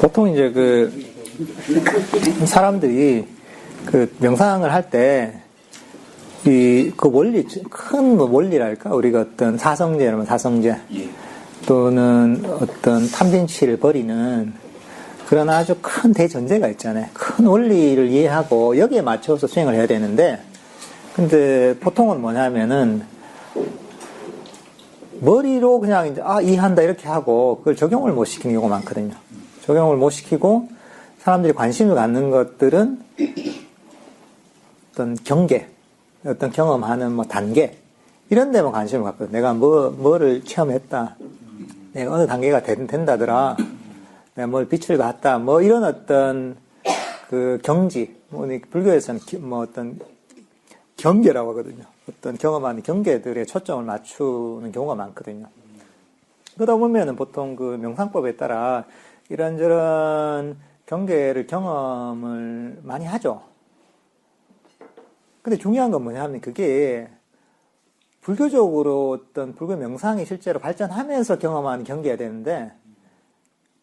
보통 이제 그 사람들이 그 명상을 할 때 이 그 원리 큰 원리랄까 우리가 어떤 사성제라면 사성제 예. 또는 어떤 탐진치를 버리는 그런 아주 큰 대전제가 있잖아요. 큰 원리를 이해하고 여기에 맞춰서 수행을 해야 되는데 근데 보통은 뭐냐면은 머리로 그냥 이제 아 이해한다 이렇게 하고 그걸 적용을 못 시키는 경우가 많거든요. 적용을 못 시키고 사람들이 관심을 갖는 것들은 어떤 경계, 어떤 경험하는 뭐 단계 이런 데만 관심을 갖거든요. 내가 뭐 뭐를 체험했다, 내가 어느 단계가 된, 된다더라, 내가 뭘 빛을 봤다, 뭐 이런 어떤 그 경지, 뭐 불교에서는 기- 뭐 어떤 경계라고 하거든요. 어떤 경험하는 경계들에 초점을 맞추는 경우가 많거든요. 그러다 보면은 보통 그 명상법에 따라 이런저런 경계를 경험을 많이 하죠. 근데 중요한 건 뭐냐 하면 그게 불교적으로 어떤 불교 명상이 실제로 발전하면서 경험하는 경계가 되는데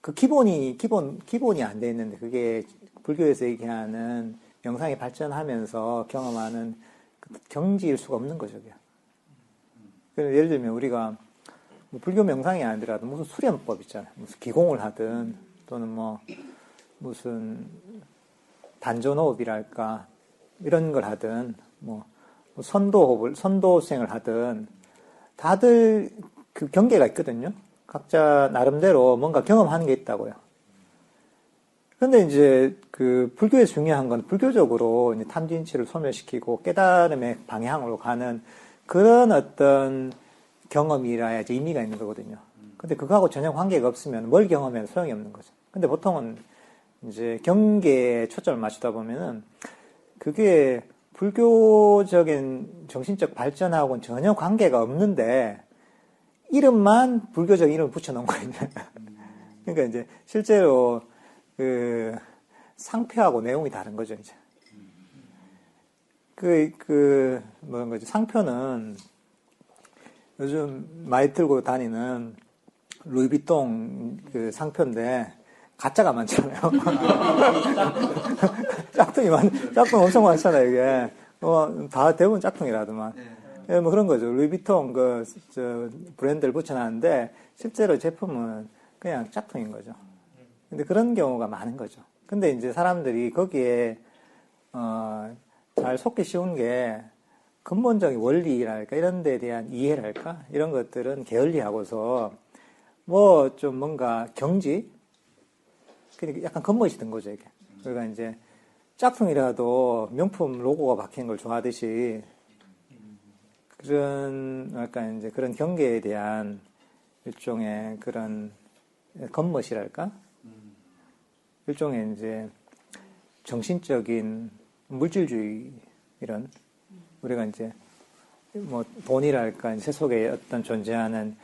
그 기본이 기본 기본이 안 돼 있는데 그게 불교에서 얘기하는 명상이 발전하면서 경험하는 그 경지일 수가 없는 거죠. 예를 들면 우리가 뭐 불교 명상이 아니더라도 무슨 수련법 있잖아요. 무슨 기공을 하든 또는 뭐 무슨 단전호흡이랄까 이런 걸 하든 뭐 선도호흡을 선도생을 하든 다들 그 경계가 있거든요. 각자 나름대로 뭔가 경험하는 게 있다고요. 근데 이제 그 불교에서 중요한 건 불교적으로 이제 탐진치를 소멸시키고 깨달음의 방향으로 가는 그런 어떤 경험이라야 이제 의미가 있는 거거든요. 근데 그거하고 전혀 관계가 없으면 뭘 경험해도 소용이 없는 거죠. 근데 보통은 이제 경계에 초점을 맞추다 보면은 그게 불교적인 정신적 발전하고는 전혀 관계가 없는데 이름만 불교적 이름을 붙여놓은 거예요. 그러니까 이제 실제로 그 상표하고 내용이 다른 거죠, 이제. 그, 그, 뭐런 거지. 상표는 요즘 많이 들고 다니는 루이비통 그 상표인데 가짜가 많잖아요. 짝퉁이 많, 짝퉁 엄청 많잖아요, 이게. 어, 다 대부분 짝퉁이라더만. 예, 뭐 그런 거죠. 루이비통 그, 저, 브랜드를 붙여놨는데 실제로 제품은 그냥 짝퉁인 거죠. 근데 그런 경우가 많은 거죠. 근데 이제 사람들이 거기에, 어, 잘 속기 쉬운 게 근본적인 원리랄까, 이런 데에 대한 이해랄까, 이런 것들은 게을리하고서 뭐 좀 뭔가 경지? 그러니까 약간 겉멋이 든 거죠, 이게. 그러니까 이제 짝퉁이라도 명품 로고가 박힌 걸 좋아하듯이 그런, 약간 이제 그런 경계에 대한 일종의 그런 겉멋이랄까? 일종의 이제 정신적인 물질주의 이런 우리가 이제 뭐 돈이랄까 세속에 어떤 존재하는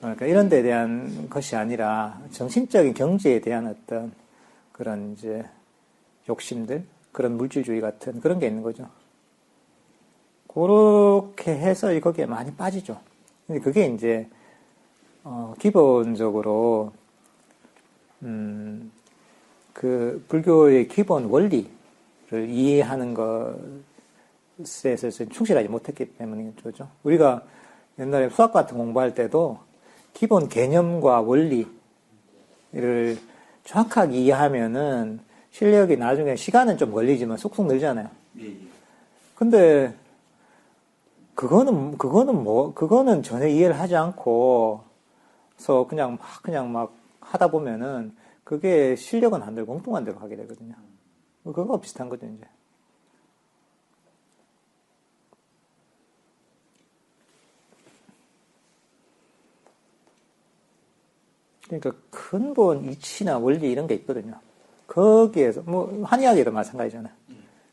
그러니까 이런 데에 대한 것이 아니라 정신적인 경제에 대한 어떤 그런 이제 욕심들 그런 물질주의 같은 그런 게 있는 거죠. 그렇게 해서 거기에 많이 빠지죠. 근데 그게 이제 어 기본적으로 음 그 불교의 기본 원리를 이해하는 것 에 있어서 충실하지 못했기 때문인 거죠. 우리가 옛날에 수학 같은 공부할 때도 기본 개념과 원리를 정확하게 이해하면은 실력이 나중에 시간은 좀 걸리지만 쑥쑥 늘잖아요. 예, 예. 근데 그거는 그거는 뭐 그거는 전혀 이해를 하지 않고서 그냥 막 그냥 막 하다 보면은 그게 실력은 안 들고 엉뚱한 대로 하게 되거든요. 그거 비슷한 거죠 이제. 그러니까 근본 이치나 원리 이런 게 있거든요. 거기에서 뭐 한의학에도 마찬가지잖아요.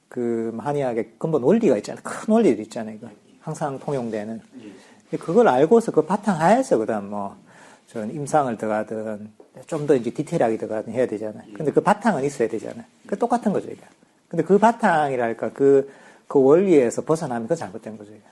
그 한의학의 근본 원리가 있잖아요. 큰 원리들 있잖아요. 이거 항상 통용되는. 예. 그걸 알고서 그 바탕 하에서 그다음 뭐 저런 임상을 들어가든 좀 더 이제 디테일하게 들어가든 해야 되잖아요. 근데 그 바탕은 있어야 되잖아요. 그 똑같은 거죠 이게. 근데 그 바탕이랄까 그 그 원리에서 벗어나면 그 잘못된 거죠 이게.